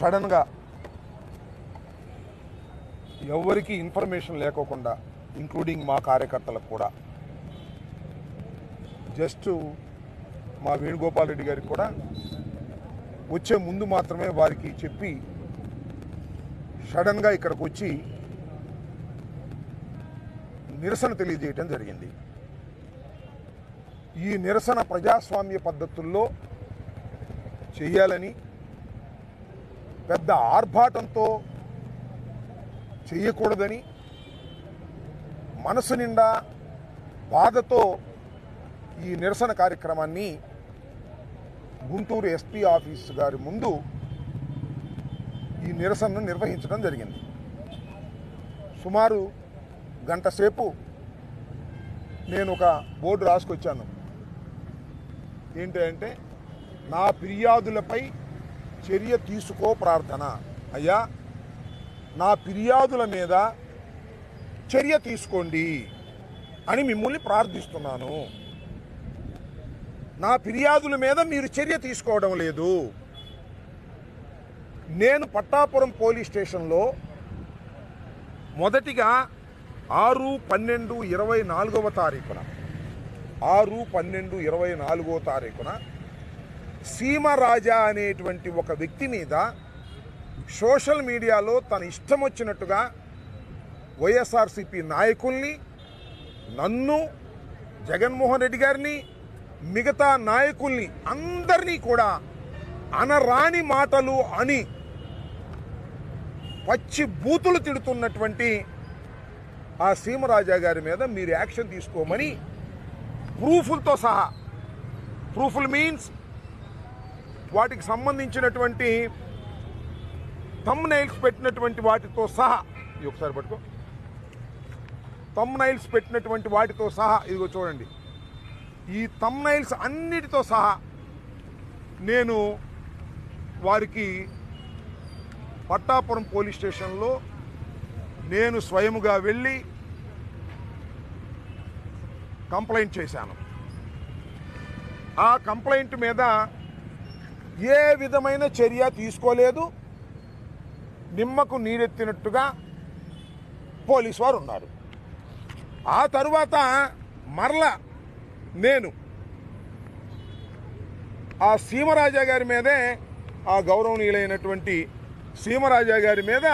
సడన్గా ఎవరికి ఇన్ఫర్మేషన్ లేకోకుండా ఇంక్లూడింగ్ మా కార్యకర్తలకు కూడా. జస్ట్ మా వేణుగోపాల్ రెడ్డి గారికి కూడా వచ్చే ముందు మాత్రమే వారికి చెప్పి సడన్గా ఇక్కడికి వచ్చి నిరసన తెలియజేయటం జరిగింది. ఈ నిరసన ప్రజాస్వామ్య పద్ధతుల్లో చేయాలని పెద్ద ఆర్భాటంతో చేయకూడదని మనసు నిండా బాధతో ఈ నిరసన కార్యక్రమాన్ని గుంటూరు ఎస్పీ ఆఫీస్ గారి ముందు ఈ నిరసనను నిర్వహించడం జరిగింది. సుమారు గంట సేపు నేను ఒక బోర్డు రాసుకొచ్చాను. ఏంటి అంటే నా ఫిర్యాదులపై చర్య తీసుకో ప్రార్థన. అయ్యా నా ఫిర్యాదుల మీద చర్య తీసుకోండి అని మిమ్మల్ని ప్రార్థిస్తున్నాను. నా ఫిర్యాదుల మీద మీరు చర్య తీసుకోవడం లేదు. నేను పట్టాపురం పోలీస్ స్టేషన్లో మొదటిగా ఆరు పన్నెండు ఇరవై నాలుగవ తారీఖున ఆరు పన్నెండు ఇరవై నాలుగవ తారీఖున సీమరాజా అనేటువంటి ఒక వ్యక్తి మీద సోషల్ మీడియాలో తన ఇష్టం వచ్చినట్టుగా వైఎస్ఆర్సిపి నాయకుల్ని నన్ను జగన్మోహన్ రెడ్డి గారిని మిగతా నాయకుల్ని అందరినీ కూడా అనరాని మాటలు అని పచ్చి బూతులు తిడుతున్నటువంటి ఆ సీమరాజా గారి మీద మీరు యాక్షన్ తీసుకోమని ప్రూఫులతో సహా ప్రూఫుల్ మీన్స్ వాటికి సంబంధించినటువంటి తమ్ నైల్స్ పెట్టినటువంటి వాటితో సహా ఇది ఒకసారి పట్టుకో. తమ్ నైల్స్ పెట్టినటువంటి వాటితో సహా ఇదిగో చూడండి. ఈ తమ్ నైల్స్ అన్నిటితో సహా నేను వారికి పట్టాపురం పోలీస్ స్టేషన్లో నేను స్వయముగా వెళ్ళి కంప్లైంట్ చేశాను. ఆ కంప్లైంట్ మీద ఏ విధమైన చర్య తీసుకోలేదు. నిమ్మకు నీరెత్తినట్టుగా పోలీస్ వారు ఉన్నారు. ఆ తరువాత మరల నేను ఆ సీమరాజా గారి మీదే ఆ గౌరవనీయులైనటువంటి సీమరాజా గారి మీద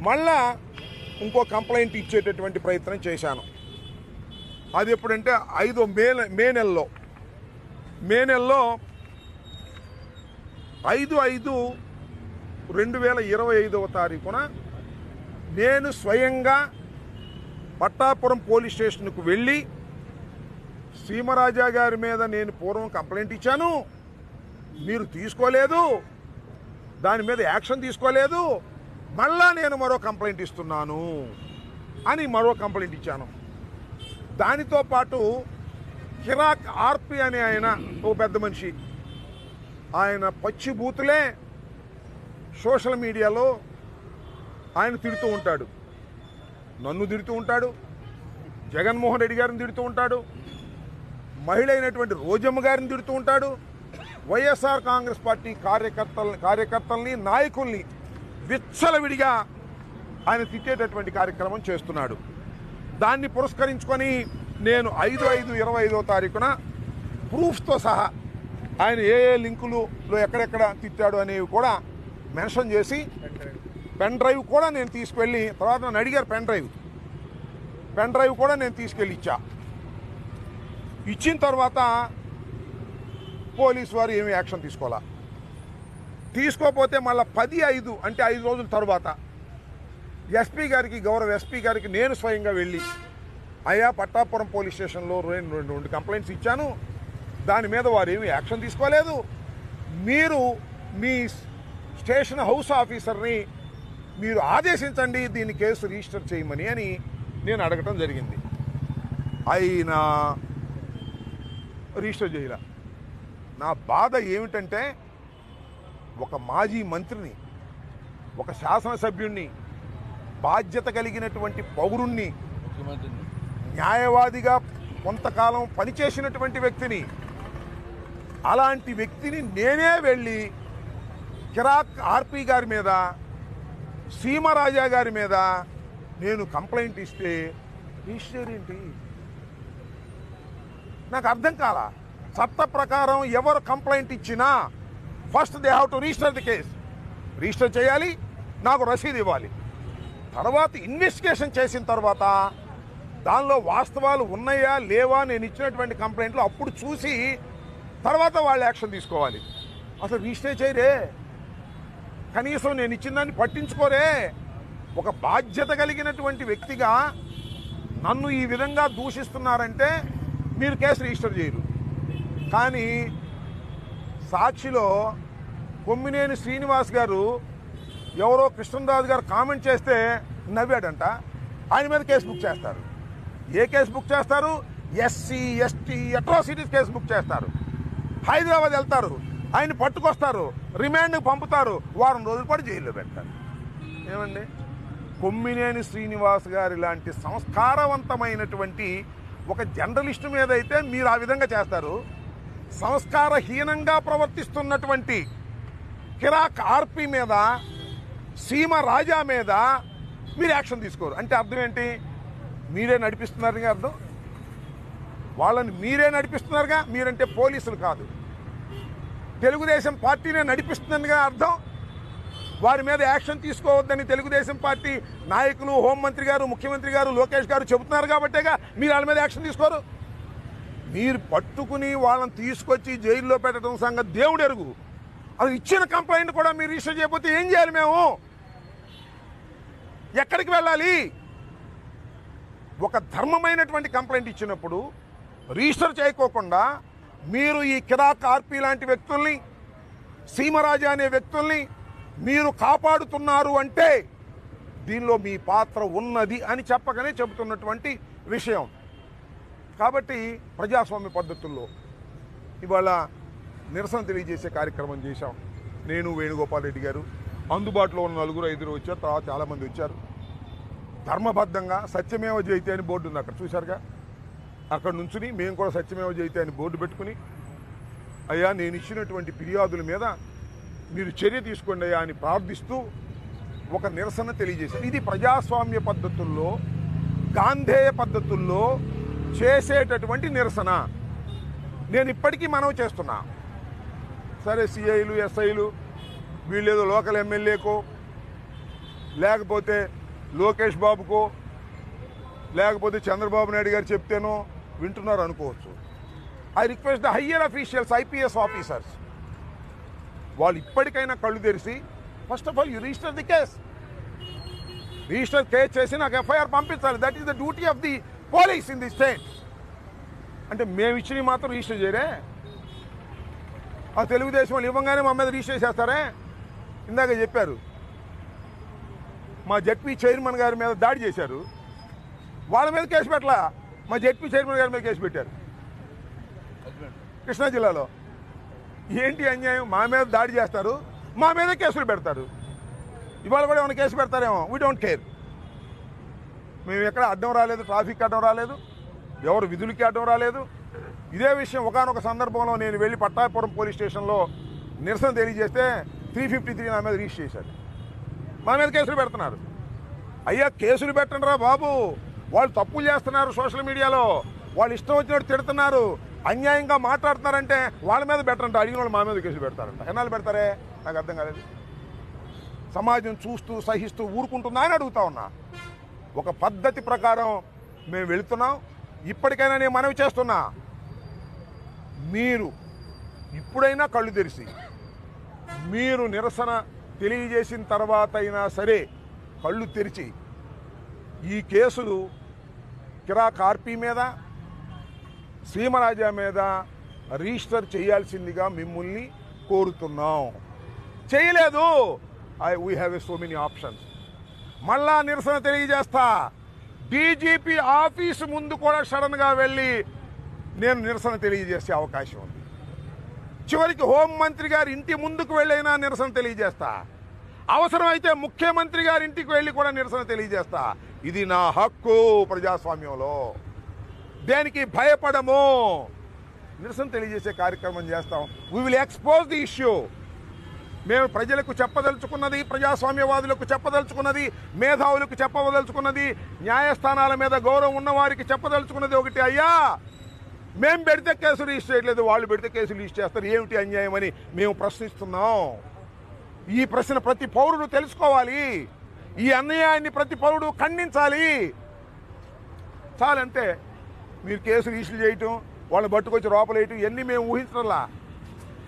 మళ్ళా ఇంకో కంప్లైంట్ ఇచ్చేటటువంటి ప్రయత్నం చేశాను. అది ఎప్పుడంటే ఐదో మే మే నెలలో. మే నెలలో ఐదు ఐదు రెండు వేల ఇరవై ఐదవ తారీఖున నేను స్వయంగా పట్టాపురం పోలీస్ స్టేషన్కు వెళ్ళి సీమరాజా గారి మీద నేను పూర్వం కంప్లైంట్ ఇచ్చాను. మీరు తీసుకోలేదు. దాని మీద యాక్షన్ తీసుకోలేదు. మళ్ళా నేను మరో కంప్లైంట్ ఇస్తున్నాను అని మరో కంప్లైంట్ ఇచ్చాను. దానితో పాటు కిరాక్ ఆర్పి అనే ఆయన ఓ పెద్ద మనిషి ఆయన పచ్చి బూతులే సోషల్ మీడియాలో ఆయన తిడుతూ ఉంటాడు. నన్ను తిడుతూ ఉంటాడు. జగన్మోహన్ రెడ్డి గారిని తిడుతూ ఉంటాడు. మహిళ అయినటువంటి రోజమ్మ గారిని తిడుతూ ఉంటాడు. వైఎస్ఆర్ కాంగ్రెస్ పార్టీ కార్యకర్తల కార్యకర్తల్ని నాయకుల్ని విచ్చలవిడిగా ఆయన తిట్టేటటువంటి కార్యక్రమం చేస్తున్నాడు. దాన్ని పురస్కరించుకొని నేను ఐదు ఐదు ఇరవై ఐదో తారీఖున ప్రూఫ్తో సహా ఆయన ఏ ఏ లింకులు ఎక్కడెక్కడ తిట్టాడు అనేవి కూడా మెన్షన్ చేసి పెన్ డ్రైవ్ కూడా నేను తీసుకెళ్ళి తర్వాత నన్ను అడిగారు పెన్ డ్రైవ్. పెన్ డ్రైవ్ కూడా నేను తీసుకెళ్ళి ఇచ్చా. ఇచ్చిన తర్వాత పోలీసు వారు ఏమి యాక్షన్ తీసుకోవాలా తీసుకోకపోతే మళ్ళీ పది ఐదు అంటే ఐదు రోజుల తర్వాత ఎస్పీ గారికి గౌరవ ఎస్పీ గారికి నేను స్వయంగా వెళ్ళి అయ్యా పట్టాపురం పోలీస్ స్టేషన్లో రెండు రెండు రెండు కంప్లైంట్స్ ఇచ్చాను. దాని మీద వారు ఏమీ యాక్షన్ తీసుకోలేదు. మీరు మీ స్టేషన్ హౌస్ ఆఫీసర్ని మీరు ఆదేశించండి దీన్ని కేసు రిజిస్టర్ చేయమని అని నేను అడగటం జరిగింది. అయినా రిజిస్టర్ చేయలే. నా బాధ ఏమిటంటే ఒక మాజీ మంత్రిని ఒక శాసనసభ్యుణ్ణి బాధ్యత కలిగినటువంటి పౌరుణ్ణి న్యాయవాదిగా కొంతకాలం పనిచేసినటువంటి వ్యక్తిని అలాంటి వ్యక్తిని నేనే వెళ్ళి కిరాక్ ఆర్పి గారి మీద సీమరాజా గారి మీద నేను కంప్లైంట్ ఇస్తే రిజిస్టర్ ఏంటి? నాకు అర్థం కాల. చట్ట ప్రకారం ఎవరు కంప్లైంట్ ఇచ్చినా first they have to register the case. Register చేయాలి నాకు రసీదు ఇవ్వాలి. తర్వాత ఇన్వెస్టిగేషన్ చేసిన తర్వాత దానిలో వాస్తవాలు ఉన్నాయా లేవా నేను ఇచ్చినటువంటి కంప్లైంట్లు అప్పుడు చూసి తర్వాత వాళ్ళు యాక్షన్ తీసుకోవాలి. అసలు రిజిస్టర్ చేయరే. కనీసం నేను ఇచ్చిన దాన్ని పట్టించుకోరే. ఒక బాధ్యత కలిగినటువంటి వ్యక్తిగా నన్ను ఈ విధంగా దూషిస్తున్నారంటే మీరు కేసు రిజిస్టర్ చేయరు. కానీ సాక్షిలో కొమ్మినేని శ్రీనివాస్ గారు ఎవరో కృష్ణరాజు గారు కామెంట్ చేస్తే నవ్వాడంట. ఆయన మీద కేసు బుక్ చేస్తారు. ఏ కేసు బుక్ చేస్తారు? SC ST atrocities case book చేస్తారు. హైదరాబాద్ వెళ్తారు. ఆయన పట్టుకొస్తారు. రిమాండ్కి పంపుతారు. వారం రోజుల పాటు జైల్లో పెడతారు. ఏమండి? కొమ్మినేని శ్రీనివాస్ గారి లాంటి సంస్కారవంతమైనటువంటి ఒక జర్నలిస్టు మీద అయితే మీరు ఆ విధంగా చేస్తారు. సంస్కారహీనంగా ప్రవర్తిస్తున్నటువంటి కిరాక్ ఆర్పి మీద సీమ రాజా మీద మీరు యాక్షన్ తీసుకోరు. అంటే అర్థం ఏంటి? మీరే నడిపిస్తున్నారని అర్థం? వాళ్ళని మీరే నడిపిస్తున్నారుగా? మీరంటే పోలీసులు కాదు. తెలుగుదేశం పార్టీనే నడిపిస్తుందనిగా అర్థం? వారి మీద యాక్షన్ తీసుకోవద్దని తెలుగుదేశం పార్టీ నాయకులు హోంమంత్రి గారు ముఖ్యమంత్రి గారు లోకేష్ గారు చెబుతున్నారు కాబట్టేగా మీరు వాళ్ళ మీద యాక్షన్ తీసుకోరు? మీరు పట్టుకుని వాళ్ళని తీసుకొచ్చి జైల్లో పెట్టడం సంగతి దేవుడు ఎరుగు అది ఇచ్చిన కంప్లైంట్ కూడా మీరు రిజిస్టర్ చేయకపోతే ఏం చేయాలి మేము? ఎక్కడికి వెళ్ళాలి? ఒక ధర్మమైనటువంటి కంప్లైంట్ ఇచ్చినప్పుడు రిజిస్టర్ చేయకోకుండా మీరు ఈ కిరాక్ ఆర్పి లాంటి వ్యక్తుల్ని సీమరాజా అనే వ్యక్తుల్ని మీరు కాపాడుతున్నారు అంటే దీనిలో మీ పాత్ర ఉన్నది అని చెప్పకనే చెబుతున్నటువంటి విషయం. కాబట్టి ప్రజాస్వామ్య పద్ధతుల్లో ఇవాళ నిరసన తెలియజేసే కార్యక్రమం చేశాం. నేను వేణుగోపాల్ రెడ్డి గారు. అందుబాటులో ఉన్న నలుగురు ఐదుగురు వచ్చారు తర్వాత చాలామంది వచ్చారు. ధర్మబద్ధంగా సత్యమేవ జయితే అని బోర్డు ఉంది అక్కడ చూశారుగా? అక్కడ నుంచుని మేము కూడా సత్యమేవ జయితే అని బోర్డు పెట్టుకుని అయ్యా నేను ఇచ్చినటువంటి ఫిర్యాదుల మీద మీరు చర్య తీసుకోండి అయ్యా అని ప్రార్థిస్తూ ఒక నిరసన తెలియజేశారు. ఇది ప్రజాస్వామ్య పద్ధతుల్లో గాంధేయ పద్ధతుల్లో చేసేటటువంటి నిరసన. నేను ఇప్పటికీ మనవి చేస్తున్నా. సరే సిఐలు ఎస్ఐలు వీళ్ళేదో లోకల్ ఎమ్మెల్యేకో లేకపోతే లోకేష్ బాబుకో లేకపోతే చంద్రబాబు నాయుడు గారు చెప్తేనో వింటున్నారు అనుకోవచ్చు. I request the higher officials IPS officers వాళ్ళు ఇప్పటికైనా కళ్ళు తెరిచి first of all you register the case register case చేసి నాకు ఎఫ్ఐఆర్ పంపించాలి. That is the duty of the police in the state అంటే మేము ఇచ్చినవి మాత్రం రిజిస్టర్ చేయరే? ఆ తెలుగుదేశం వాళ్ళు ఇవ్వగానే మా మీద రిజిస్టర్ చేస్తారే? ఇందాక చెప్పారు. మా జడ్పీ చైర్మన్ గారి మీద దాడి చేశారు. వాళ్ళ మీద కేసు పెట్టలా? మా జడ్పీ చైర్మన్ గారి మీద కేసు పెట్టారు. కృష్ణా జిల్లాలో. ఏంటి అన్యాయం? మా మీద దాడి చేస్తారు. మా మీద కేసులు పెడతారు. ఇవాళ కూడా ఏమైనా కేసు పెడతారేమో? వీ డోంట్ కేర్ మేము ఎక్కడ అడ్డం రాలేదు ట్రాఫిక్ అడ్డం రాలేదు ఎవరు విధులకి అడ్డం రాలేదు. ఇదే విషయం ఒకనొక సందర్భంలో నేను వెళ్ళి పట్టాపురం పోలీస్ స్టేషన్లో నిరసన తెలియజేస్తే త్రీ ఫిఫ్టీ త్రీ నా మీద రిజిస్టర్ చేశారు. మా మీద కేసులు పెడుతున్నారు. అయ్యా కేసులు పెట్టండి రా బాబు. వాళ్ళు తప్పులు చేస్తున్నారు సోషల్ మీడియాలో. వాళ్ళు ఇష్టం వచ్చినట్టు తిడుతున్నారు. అన్యాయంగా మాట్లాడుతున్నారంటే వాళ్ళ మీద పెట్టంట అడిగిన వాళ్ళు మా మీద కేసులు పెడతారంట. ఎన్నాళ్ళు పెడతారే? నాకు అర్థం కాలేదు. సమాజం చూస్తూ సహిస్తూ ఊరుకుంటుందా అని అడుగుతా ఉన్నా. ఒక పద్ధతి ప్రకారం మేము వెళుతున్నాం. ఇప్పటికైనా నేను మనవి చేస్తున్నా. మీరు ఇప్పుడైనా కళ్ళు తెరిచి మీరు నిరసన తెలియజేసిన తర్వాత అయినా సరే కళ్ళు తెరిచి ఈ కేసులు కిరా కార్పీ మీద సీమరాజా మీద రిజిస్టర్ చేయాల్సిందిగా మిమ్మల్ని కోరుతున్నాం. చేయలేదు. I we have a so many options మళ్ళా నిరసన తెలియజేస్తా. డీజీపీ ఆఫీసు ముందు కూడా సడన్గా వెళ్ళి నేను నిరసన తెలియజేసే అవకాశం ఉంది. చివరికి హోంమంత్రి గారి ఇంటి ముందుకు వెళ్ళైనా నిరసన తెలియజేస్తా. అవసరమైతే ముఖ్యమంత్రి గారి ఇంటికి వెళ్ళి కూడా నిరసన తెలియజేస్తా. ఇది నా హక్కు ప్రజాస్వామ్యంలో. దేనికి భయపడము? నిరసన తెలియజేసే కార్యక్రమం చేస్తాం. We will expose the issue మేము ప్రజలకు చెప్పదలుచుకున్నది ప్రజాస్వామ్యవాదులకు చెప్పదలుచుకున్నది మేధావులకు చెప్పదలుచుకున్నది న్యాయస్థానాల మీద గౌరవం ఉన్నవారికి చెప్పదలుచుకున్నది ఒకటి అయ్యా మేము పెడితే కేసు రిజిస్టర్ చేయట్లేదు వాళ్ళు పెడితే కేసు రిజిస్టర్ చేస్తారు ఏమిటి అన్యాయం అని మేము ప్రశ్నిస్తున్నాం. ఈ ప్రశ్న ప్రతి పౌరుడు తెలుసుకోవాలి. ఈ అన్యాయాన్ని ప్రతి పౌరుడు ఖండించాలి. చాలంటే మీరు కేసు రిజిస్టర్ చేయటం వాళ్ళని పట్టుకొచ్చి లోపలేయటం ఇవన్నీ మేము ఊహించడంలా.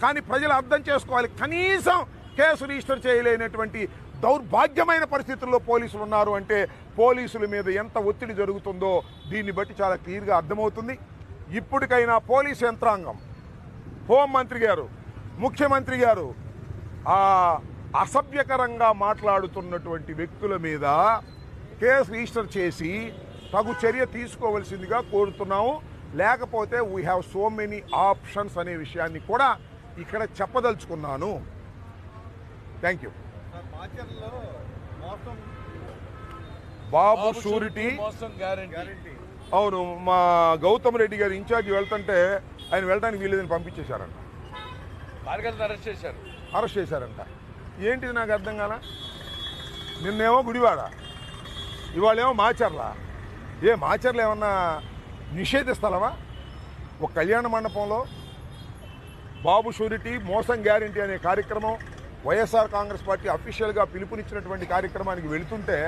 కానీ ప్రజలు అర్థం చేసుకోవాలి. కనీసం కేసు రిజిస్టర్ చేయలేనటువంటి దౌర్భాగ్యమైన పరిస్థితుల్లో పోలీసులు ఉన్నారు అంటే పోలీసుల మీద ఎంత ఒత్తిడి జరుగుతుందో దీన్ని బట్టి చాలా క్లియర్గా అర్థమవుతుంది. ఇప్పటికైనా పోలీస్ యంత్రాంగం. హోంమంత్రి గారు ముఖ్యమంత్రి గారు అసభ్యకరంగా మాట్లాడుతున్నటువంటి వ్యక్తుల మీద కేసు రిజిస్టర్ చేసి తగు చర్య తీసుకోవలసిందిగా కోరుతున్నాము. లేకపోతే we have so many options అనే విషయాన్ని కూడా ఇక్కడ చెప్పదలుచుకున్నాను. థ్యాంక్ యూ బాబు షూరిటీ. అవును మా గౌతమ్ రెడ్డి గారు ఇన్ఛార్జ్ వెళ్తుంటే ఆయన వెళ్ళడానికి వీలేదని పంపించేశారంట. అరెస్ట్ చేశారు. అరెస్ట్ చేశారంట. ఏంటిది నాకు అర్థం కాల? నిన్నేమో గుడివాడ ఇవాళేమో మాచర్ల. ఏ మాచర్లు ఏమన్నా నిషేధ స్థలమా? ఒక కళ్యాణ మండపంలో బాబు షూరిటీ మోసం గ్యారంటీ అనే కార్యక్రమం వైఎస్ఆర్ కాంగ్రెస్ పార్టీ అఫీషియల్గా పిలుపునిచ్చినటువంటి కార్యక్రమానికి వెళుతుంటే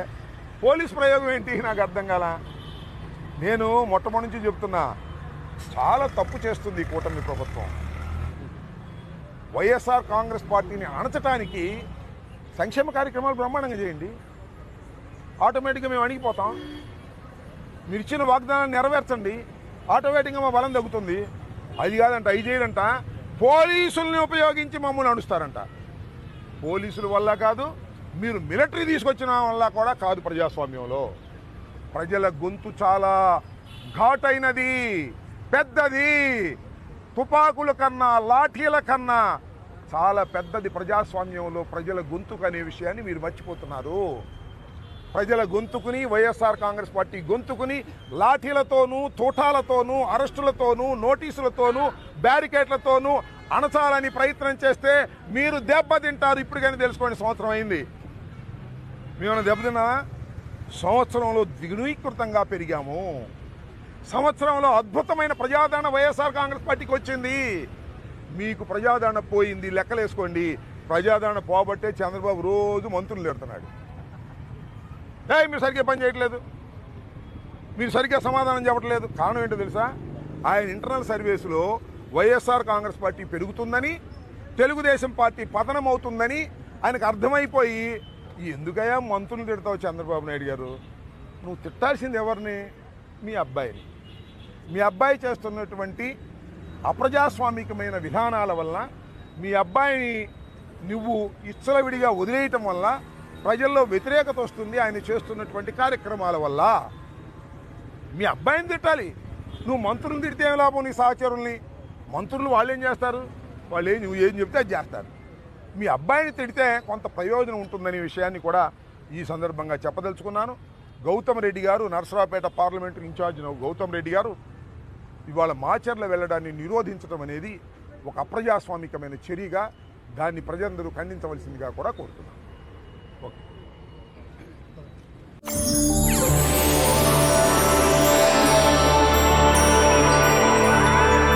పోలీస్ ప్రయోగం ఏంటి నాకు అర్థం కాల? నేను మొట్టమొదటి నుంచి చెప్తున్నా చాలా తప్పు చేస్తుంది ఈ కూటమి ప్రభుత్వం. వైఎస్ఆర్ కాంగ్రెస్ పార్టీని అణచటానికి సంక్షేమ కార్యక్రమాలు బ్రహ్మాండంగా చేయండి. ఆటోమేటిక్గా మేము అణిగిపోతాం. మీరు ఇచ్చిన వాగ్దానాన్ని నెరవేర్చండి. ఆటోమేటిక్గా మా బలం తగ్గుతుంది. అది కాదంట ఐదేడంట పోలీసుల్ని ఉపయోగించి మమ్మల్ని నడుస్తారంట పోలీసుల వల్ల కాదు మీరు మిలిటరీ తీసుకొచ్చిన వల్ల కూడా కాదు ప్రజాస్వామ్యంలో. ప్రజల గొంతు చాలా ఘాటైనది పెద్దది. తుపాకుల కన్నా లాఠీల కన్నా చాలా పెద్దది ప్రజాస్వామ్యంలో ప్రజల గొంతుకు అనే విషయాన్ని మీరు మర్చిపోతున్నారు. ప్రజల గొంతుకుని వైఎస్ఆర్ కాంగ్రెస్ పార్టీ గొంతుకుని లాఠీలతోనూ తూటాలతోనూ అరెస్టులతోనూ నోటీసులతోనూ బ్యారికేడ్లతోనూ అణచాలని ప్రయత్నం చేస్తే మీరు దెబ్బతింటారు. ఇప్పుడు కానీ తెలుసుకోండి సంవత్సరం అయింది. మేమైనా దెబ్బతిన్నా సంవత్సరంలో ద్విగుణీకృతంగా పెరిగాము. సంవత్సరంలో అద్భుతమైన ప్రజాదరణ వైఎస్ఆర్ కాంగ్రెస్ పార్టీకి వచ్చింది. మీకు ప్రజాదరణ పోయింది లెక్కలేసుకోండి. ప్రజాదరణ పోబట్టే చంద్రబాబు రోజు మంత్రులు తిడుతున్నాడు ఏ మీరు సరిగ్గా పని చేయట్లేదు. మీరు సరిగ్గా సమాధానం చెప్పట్లేదు. కారణం ఏంటో తెలుసా? ఆయన ఇంటర్నల్ సర్వీసులో వైఎస్ఆర్ కాంగ్రెస్ పార్టీ పెరుగుతుందని తెలుగుదేశం పార్టీ పతనం అవుతుందని ఆయనకు అర్థమైపోయి ఎందుకయ్యా మంత్రులు తిడతావు చంద్రబాబు నాయుడు గారు? నువ్వు తిట్టాల్సింది ఎవరిని? మీ అబ్బాయిని. మీ అబ్బాయి చేస్తున్నటువంటి అప్రజాస్వామికమైన విధానాల వల్ల మీ అబ్బాయిని నువ్వు ఇచ్చలవిడిగా వదిలేయటం వల్ల ప్రజల్లో వ్యతిరేకత వస్తుంది ఆయన చేస్తున్నటువంటి కార్యక్రమాల వల్ల. మీ అబ్బాయిని తిట్టాలి. నువ్వు మంత్రులను తిడితే ఏం లాభం నీ సహచరుల్ని? మంత్రులు వాళ్ళు ఏం చేస్తారు? వాళ్ళు ఏం నువ్వు ఏం చెప్తే అది చేస్తారు. మీ అబ్బాయిని తిడితే కొంత ప్రయోజనం ఉంటుందనే విషయాన్ని కూడా ఈ సందర్భంగా చెప్పదలుచుకున్నాను. గౌతమ్ రెడ్డి గారు నర్సరావుపేట పార్లమెంటు ఇన్ఛార్జ్ గౌతమ్ రెడ్డి గారు. ఇవాళ మాచర్ల వెళ్ళడాన్ని నిరోధించడం అనేది ఒక అప్రజాస్వామికమైన చర్యగా దాన్ని ప్రజలందరూ ఖండించవలసిందిగా కూడా కోరుతున్నాను